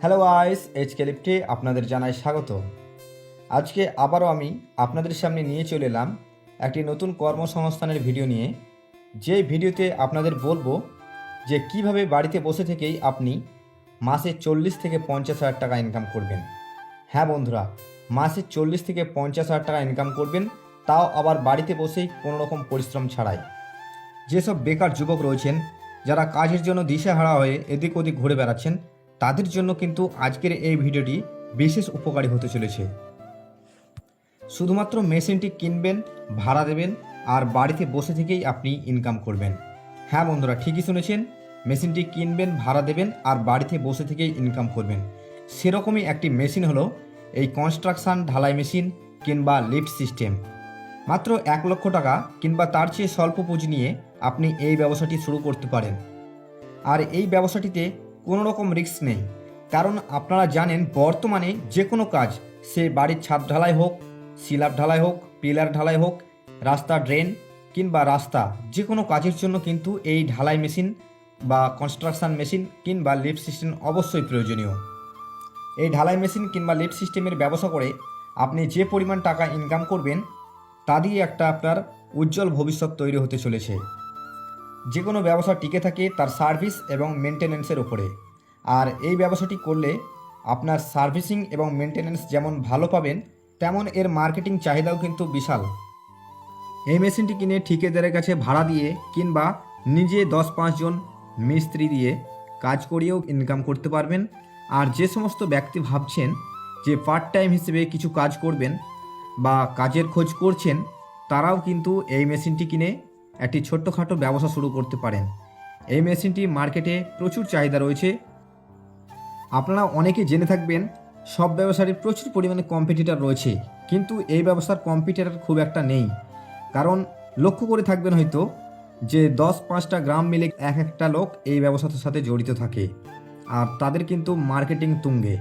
Hello আইস HK লিফটে আপনাদের জানাই স্বাগত। আজকে আবারও আমি আপনাদের সামনে নিয়ে চলে এলাম একটি নতুন কর্মসংস্থানের ভিডিও নিয়ে। যে ভিডিওতে আপনাদের বলব যে কীভাবে বাড়িতে বসে থেকেই আপনি মাসে চল্লিশ থেকে পঞ্চাশ হাজার টাকা ইনকাম করবেন। হ্যাঁ বন্ধুরা, মাসে চল্লিশ থেকে পঞ্চাশ হাজার টাকা ইনকাম করবেন, তাও আবার বাড়িতে বসেই কোনো রকম পরিশ্রম ছাড়াই। যেসব বেকার যুবক রয়েছেন, যারা কাজের জন্য দিশেহারা হয়ে এদিক ওদিক ঘুরে বেড়াচ্ছেন তাদের জন্য কিন্তু আজকের এই ভিডিওটি বিশেষ উপকারী হতে চলেছে। শুধুমাত্র মেশিনটি কিনবেন, ভাড়া দেবেন আর বাড়িতে বসে থেকেই আপনি ইনকাম করবেন। হ্যাঁ বন্ধুরা, ঠিকই শুনেছেন, মেশিনটি কিনবেন, ভাড়া দেবেন আর বাড়িতে বসে থেকেই ইনকাম করবেন। সেরকমই একটি মেশিন হলো এই কনস্ট্রাকশন ঢালাই মেশিন কিংবা লিফট সিস্টেম মাত্র এক লক্ষ টাকা কিংবা তার চেয়ে স্বল্প পুঁজি নিয়ে আপনি এই ব্যবসাটি শুরু করতে পারেন। আর এই ব্যবসাটিতে কোনো রকম রিস্ক নেই। কারণ আপনারা জানেন, বর্তমানে যে কোনো কাজ, সে বাড়ির ছাদ ঢালাই হোক, সিলার ঢালাই হোক, পিলার ঢালাই হোক, রাস্তা ড্রেন কিংবা রাস্তা যে কোনো কাজের জন্য কিন্তু এই ঢালাই মেশিন বা কনস্ট্রাকশন মেশিন কিংবা লিফট সিস্টেম অবশ্যই প্রয়োজনীয়। এই ঢালাই মেশিন কিংবা লিফট সিস্টেমের ব্যবসা করে আপনি যে পরিমাণ টাকা ইনকাম করবেন, তা দিয়ে একটা আপনার উজ্জ্বল ভবিষ্যৎ তৈরি হতে চলেছে। যে কোনো ব্যবসা টিকে থাকে তার সার্ভিস এবং মেনটেন্যান্সের উপরে। আর এই ব্যবসাটি করলে আপনার সার্ভিসিং এবং মেনটেন্যান্স যেমন ভালো পাবেন, তেমন এর মার্কেটিং চাহিদাও কিন্তু বিশাল। এই মেশিনটি কিনে ঠিকাদারের কাছে ভাড়া দিয়ে কিংবা নিজে দশ পাঁচজন মিস্ত্রি দিয়ে কাজ করিয়েও ইনকাম করতে পারবেন। আর যে সমস্ত ব্যক্তি ভাবছেন যে পার্ট টাইম হিসেবে কিছু কাজ করবেন বা কাজের খোঁজ করছেন, তারাও কিন্তু এই মেশিনটি কিনে একটি ছোট্টখাটো ব্যবসা শুরু করতে পারেন। এই মেশিনটি মার্কেটে প্রচুর চাহিদা রয়েছে। আপনারা অনেকে জেনে থাকবেন, সব ব্যবসারই প্রচুর পরিমাণে কম্পিটিটার রয়েছে। কিন্তু এই ব্যবসার কম্পিটিটার খুব একটা নেই। কারণ লক্ষ্য করে থাকবেন হয়তো যে দশ পাঁচটা গ্রাম মিলে এক একটা লোক এই ব্যবসার সাথে জড়িত থাকে। আর তাদের কিন্তু মার্কেটিং তুঙ্গে।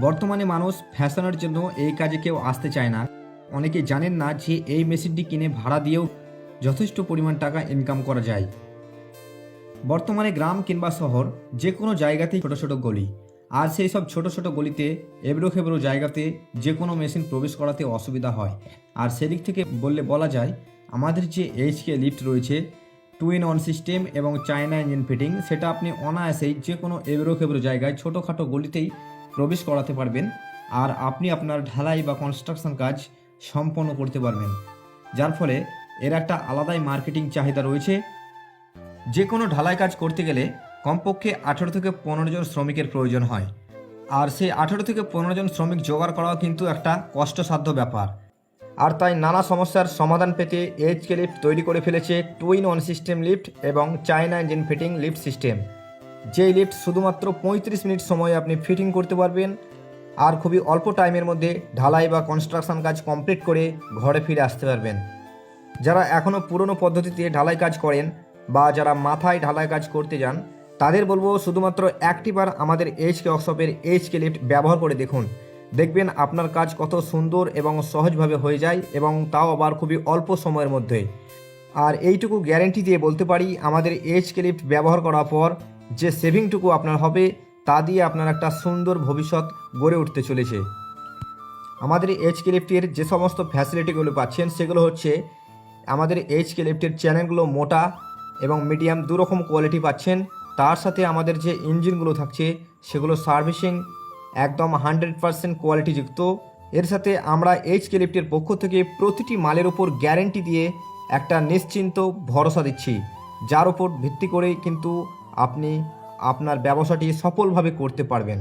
বর্তমানে মানুষ ফ্যাশনের জন্য এই কাজে কেউ আসতে চায় না। অনেকে জানেন না যে এই মেশিনটি কিনে ভাড়া দিয়েও যথেষ্ট পরিমাণ টাকা ইনকাম করা যায়। বর্তমানে গ্রাম কিংবা শহর যে কোনো জায়গাতেই ছোট ছোট গলি। আর সেই সব ছোট ছোট গলিতে, এবড়ো খেবড়ো জায়গাতে যে কোনো মেশিন প্রবেশ করাতে অসুবিধা হয়। আর সেদিক থেকে বললে বলা যায়, আমাদের যে এইচকে লিফট রয়েছে টু ইন ওয়ান সিস্টেম এবং চায়না ইঞ্জিন ফিটিং সেটা আপনি অনায়াসেই যে কোনো এবড়ো খেবড়ো জায়গায় ছোটোখাটো গলিতেই প্রবেশ করাতে পারবেন। আর আপনি আপনার ঢালাই বা কনস্ট্রাকশন কাজ সম্পন্ন করতে পারবেন। যার ফলে এর একটা আলাদাই মার্কেটিং চাহিদা রয়েছে। যে কোনো ঢালাই কাজ করতে গেলে কমপক্ষে আঠেরো থেকে পনেরো জন শ্রমিকের প্রয়োজন হয়। আর সেই আঠেরো থেকে পনেরো জন শ্রমিক জোগাড় করাও কিন্তু একটা কষ্টসাধ্য ব্যাপার। আর তাই নানা সমস্যার সমাধান পেতে এইচকে লিফট তৈরি করে ফেলেছে two in one system lift এবং China engine fitting lift system যেই লিফট শুধুমাত্র পঁয়ত্রিশ মিনিট সময়ে আপনি ফিটিং করতে পারবেন আর খুবই অল্প টাইমের মধ্যে ঢালাই বা কনস্ট্রাকশন কাজ কমপ্লিট করে ঘরে ফিরে আসতে পারবেন। যারা এখনও পুরনো পদ্ধতিতে ঢালাই কাজ করেন বা যারা মাথায় ঢালাই কাজ করতে যান, তাদের বলব শুধুমাত্র একটিবার আমাদের এইচকে ওয়ার্কশপের এইচকে লিফট ব্যবহার করে দেখুন। দেখবেন আপনার কাজ কত সুন্দর এবং সহজভাবে হয়ে যায় এবং তাও আবার খুবই অল্প সময়ের মধ্যে। আর এইটুকু গ্যারেন্টি দিয়ে বলতে পারি, আমাদের এইচকে লিফট ব্যবহার করার পর যে সেভিংটুকু আপনার হবে, তা দিয়ে আপনার একটা সুন্দর ভবিষ্যৎ গড়ে উঠতে চলেছে। আমাদের এইচকে লিফটের যে সমস্ত ফ্যাসিলিটিগুলো পাচ্ছেন, সেগুলো হচ্ছে আমাদের এইচকে লিফটের চ্যানেলগুলো মোটা এবং মিডিয়াম দুরকম কোয়ালিটি পাচ্ছেন। তার সাথে আমাদের যে ইঞ্জিনগুলো থাকছে, সেগুলো সার্ভিসিং একদম হান্ড্রেড পারসেন্ট কোয়ালিটিযুক্ত এর সাথে আমরা এইচকে লিফটের পক্ষ থেকে প্রতিটি মালের ওপর গ্যারেন্টি দিয়ে একটা নিশ্চিন্ত ভরসা দিচ্ছি। যার ওপর ভিত্তি করেই কিন্তু আপনি আপনার ব্যবসাটি সফলভাবে করতে পারবেন।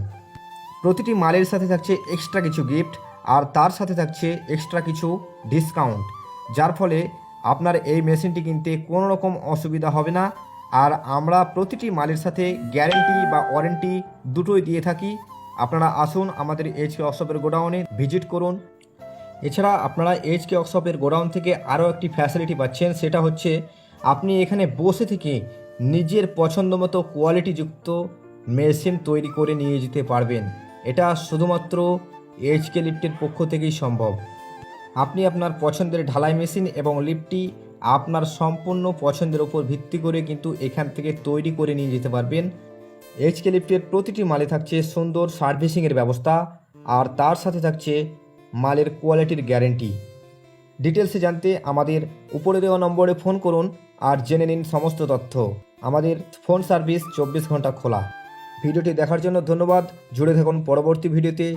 প্রতিটি মালের সাথে থাকছে এক্সট্রা কিছু গিফট আর তার সাথে থাকছে এক্সট্রা কিছু ডিসকাউন্ট যার ফলে আপনার এই মেশিনটি কিনতে কোনো রকম অসুবিধা হবে না। আর আমরা প্রতিটি মালের সাথে গ্যারেন্টি বা ওয়ারেন্টি দুটোই দিয়ে থাকি। আপনারা আসুন আমাদের এইচকে ওয়ার্কশপের গোডাউনে ভিজিট করুন। এছাড়া আপনারা এইচকে ওয়ার্কশপের গোডাউন থেকে আরও একটি ফ্যাসিলিটি পাচ্ছেন, সেটা হচ্ছে আপনি এখানে বসে থেকে নিজের পছন্দ মতো কোয়ালিটিযুক্ত মেশিন তৈরি করে নিয়ে যেতে পারবেন। এটা শুধুমাত্র এইচকে লিফটের পক্ষ থেকেই সম্ভব। আপনি আপনার পছন্দের ঢালাই মেশিন এবং লিফটটি আপনার সম্পূর্ণ পছন্দের উপর ভিত্তি করে কিন্তু এখান থেকে তৈরি করে নিয়ে যেতে পারবেন। এইচকে লিফটের প্রতিটি মালে থাকছে সুন্দর সার্ভিসিংয়ের ব্যবস্থা, আর তার সাথে থাকছে মালের কোয়ালিটির গ্যারেন্টি। ডিটেলসে জানতে আমাদের উপরে দেওয়া নম্বরে ফোন করুন আর জেনে নিন সমস্ত তথ্য। আমাদের ফোন সার্ভিস চব্বিশ ঘণ্টা খোলা। ভিডিওটি দেখার জন্য ধন্যবাদ। জুড়ে থাকুন পরবর্তী ভিডিওতে।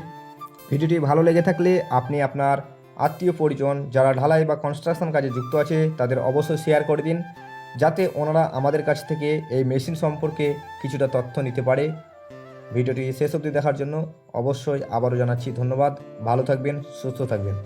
ভিডিওটি ভালো লেগে থাকলে আপনি আপনার আত্মীয় পরিজন যারা ঢালাই বা কনস্ট্রাকশন কাজে যুক্ত আছে, তাদের অবশ্যই শেয়ার করে দিন, যাতে ওনারা আমাদের কাছ থেকে এই মেশিন সম্পর্কে কিছুটা তথ্য নিতে পারে। ভিডিওটি শেষ অবধি দেখার জন্য অবশ্যই আবারও জানাচ্ছি ধন্যবাদ, ভালো থাকবেন, সুস্থ থাকবেন।